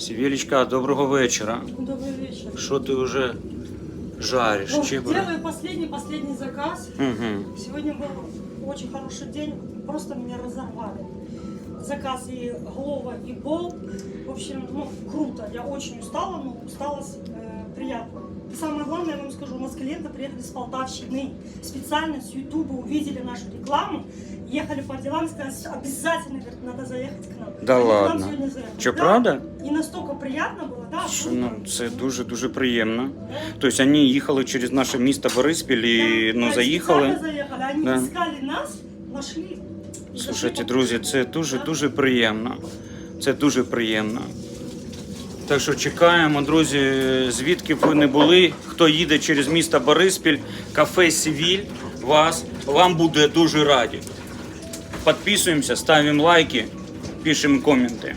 Сівєлічка, доброго вечора. Добрый вечер. Що ти вже жариш? Ну, Чебуре? делаю последний, последний заказ. Угу. Сегодня был очень хороший день, просто меня разорвали. Заказ и голова, и бол. В общем, ну, круто. Я очень устала, но усталость э, приятно. И самое главное, я вам скажу, у нас клиенты приехали с Полтавщины. Специально с Ютуба увидели нашу рекламу, ехали по делам, сказали, обязательно говорит, надо заехать к нам. Да Они к нам ладно? сегодня заехали. Що, Да. правда? И настолько приятно было, да, Що, круто. ну, це дуже-дуже приємно. Да. Тобто вони їхали через наше місто Бориспіль і Да, ну, да, заїхали. специально заехали. Они Да. искали нас, нашли. Слушайте, друзі, це дуже дуже приємно. Це дуже приємно. Так що чекаємо, друзі, звідки б ви не були, хто їде через місто Бориспіль, кафе Сівіль, вас, вам буде дуже раді. Підписуємося, ставим лайки, пишем коменти.